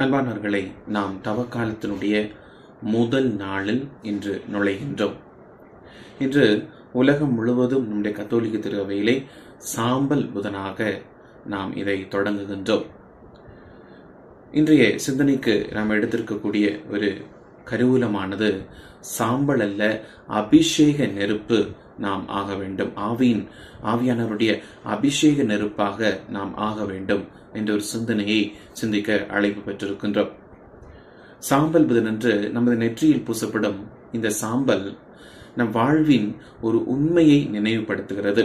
அன்பானவர்களை நாம் தவக்காலத்தினுடைய முதல் நாளில் இன்று நுழைகின்றோம். இன்று உலகம் முழுவதும் நம்முடைய கத்தோலிக்க திருவையிலே சாம்பல் புதனாக நாம் இதை தொடங்குகின்றோம். இன்றைய சிந்தனைக்கு நாம் எடுத்திருக்கக்கூடிய ஒரு கருவூலமானது சாம்பல் அல்ல அபிஷேக நெருப்பு நாம் ஆக வேண்டும். ஆவியின் ஆவியானவருடைய அபிஷேக நெருப்பாக நாம் ஆக வேண்டும் என்ற ஒரு சிந்தனையை சிந்திக்க அழைப்பு பெற்றிருக்கின்றோம். சாம்பல் புதனன்று நமது நெற்றியில் பூசப்படும் இந்த சாம்பல் நம் வாழ்வின் ஒரு உண்மையை நினைவுபடுத்துகிறது.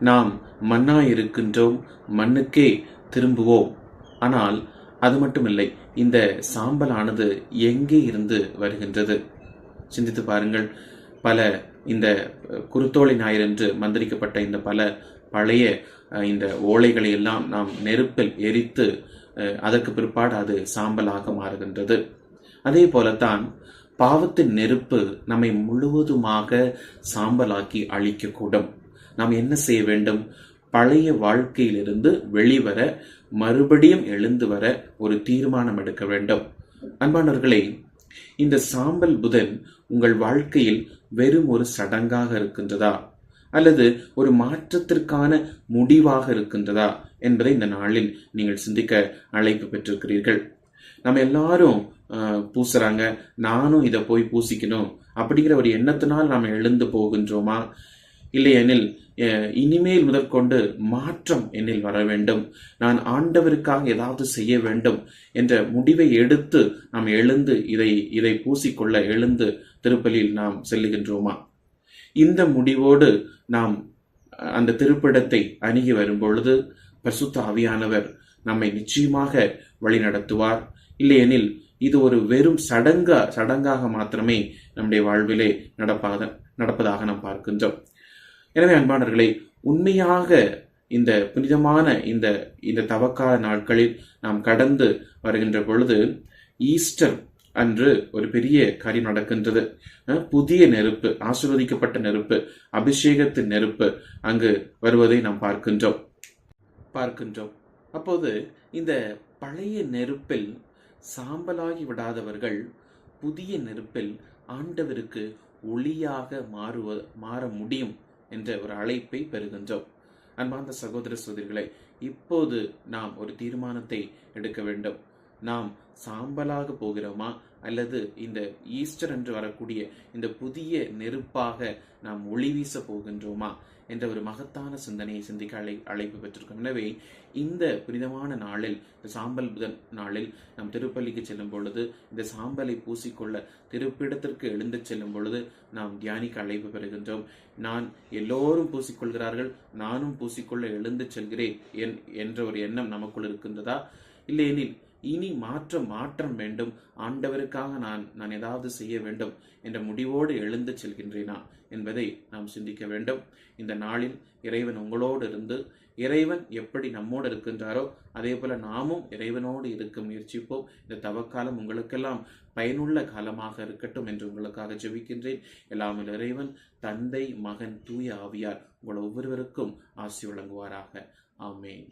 நாம் மண்ணாய் இருக்கின்றோம் மண்ணுக்கே திரும்புவோம். ஆனால் அது மட்டுமில்லை இந்த சாம்பலானது எங்கே இருந்து வருகின்றது? சிந்தித்து பாருங்கள். பல இந்த குருத்தோலை ஞாயிறன்று மந்திரிக்கப்பட்ட இந்த பல பழைய இந்த ஓலைகளை எல்லாம் நாம் நெருப்பில் எரித்து அதற்கு பிற்பாடு அது சாம்பலாக மாறுகின்றது. அதே போலத்தான் பாவத்தின் நெருப்பு நம்மை முழுவதுமாக சாம்பலாக்கி அழிக்கக்கூடும். நாம் என்ன செய்ய வேண்டும்? பழைய வாழ்க்கையிலிருந்து வெளிவர மறுபடியும் எழுந்து வர ஒரு தீர்மானம் எடுக்க வேண்டும். அன்பானவர்களை இந்த சாம்பல் புதன் உங்கள் வாழ்க்கையில் வெறும் ஒரு சடங்காக இருக்கின்றதா? அல்லது ஒரு மாற்றத்திற்கான முடிவாக இருக்கின்றதா? என்பதை இந்த நாளில் நீங்கள் சிந்திக்க அழைப்பு பெற்றிருக்கிறீர்கள். நம்ம எல்லாரும் ஆஹ், பூசுறாங்க. நானும் இதை போய் பூசிக்கணும். அப்படிங்கிற ஒரு எண்ணத்தினால் நாம் எழுந்து போகின்றோமா? இல்லையெனில் இனிமேல் முதற்கொண்டு மாற்றம் என்னில் வர வேண்டும். நான் ஆண்டவருக்காக ஏதாவது செய்ய வேண்டும் என்ற முடிவை எடுத்து நாம் எழுந்து இதை இதை பூசிக்கொள்ள எழுந்து திருப்பலியில் நாம் செல்லுகின்றோமா? இந்த முடிவோடு நாம் அந்த திருப்பிடத்தை அணுகி வரும்பொழுது பரிசுத்த ஆவியானவர் நம்மை நிச்சயமாக வழிநடத்துவார். இல்லையெனில் இது ஒரு வெறும் சடங்கா சடங்காக மாத்திரமே நம்முடைய வாழ்விலே நடப்பாத நடப்பதாக நாம் பார்க்கின்றோம். எனவே அன்பானவர்களே உண்மையாக இந்த புனிதமான இந்த இந்த தவக்கால நாட்களில் நாம் கடந்து வருகின்ற பொழுது ஈஸ்டர் அன்று ஒரு பெரிய காரியம் நடக்கின்றது. புதிய நெருப்பு ஆசிர்வதிக்கப்பட்ட நெருப்பு அபிஷேகத்தின் நெருப்பு அங்கு வருவதை நாம் பார்க்கின்றோம். பார்க்கின்றோம். அப்போது இந்த பழைய நெருப்பில் சாம்பலாகி விடாதவர்கள் புதிய நெருப்பில் ஆண்டவருக்கு ஒளியாக மாறுவ மாற முடியும். என்ற ஒரு அழைப்பை பெறுகின்றோம். அன்பார்ந்த சகோதர சோதரிகளை இப்போது நாம் ஒரு தீர்மானத்தை எடுக்க வேண்டும். நாம் சாம்பலாக போகிறோமா? அல்லது இந்த ஈஸ்டர் என்று வரக்கூடிய இந்த புதிய நெருப்பாக நாம் ஒளி வீச போகின்றோமா? என்ற ஒரு மகத்தான சிந்தனையை சிந்திக்க அழை அழைப்பு பெற்றிருக்கோம். எனவே இந்த புனிதமான நாளில் இந்த சாம்பல் புதன் நாளில் நாம் திருப்பள்ளிக்கு செல்லும் பொழுது இந்த சாம்பலை பூசிக்கொள்ள திருப்பிடத்திற்கு எழுந்து செல்லும் பொழுது நாம் தியானிக்க அழைப்பு பெறுகின்றோம். நான் எல்லோரும் பூசிக்கொள்கிறார்கள் நானும் பூசிக்கொள்ள எழுந்து செல்கிறேன் என்- என்ற ஒரு எண்ணம் நமக்குள் இருக்கின்றதா? இல்லையெனில் இனி மாற்றம் மாற்றம் வேண்டும். ஆண்டவருக்காக நான் நான் ஏதாவது செய்ய வேண்டும் என்ற முடிவோடு எழுந்து செல்கின்றேனா என்பதை நாம் சிந்திக்க வேண்டும். இந்த நாளில் இறைவன் உங்களோடு இருந்து இறைவன் எப்படி நம்மோடு இருக்கின்றாரோ அதே போல நாமும் இறைவனோடு இருக்க முயற்சிப்போம். இந்த தவக்காலம் உங்களுக்கெல்லாம் பயனுள்ள காலமாக இருக்கட்டும் என்று உங்களுக்காக ஜெபிக்கின்றேன். எல்லாமே இறைவன் தந்தை மகன் தூய ஆவியார் உங்கள் ஒவ்வொருவருக்கும் ஆசி வழங்குவாராக. ஆமேன்.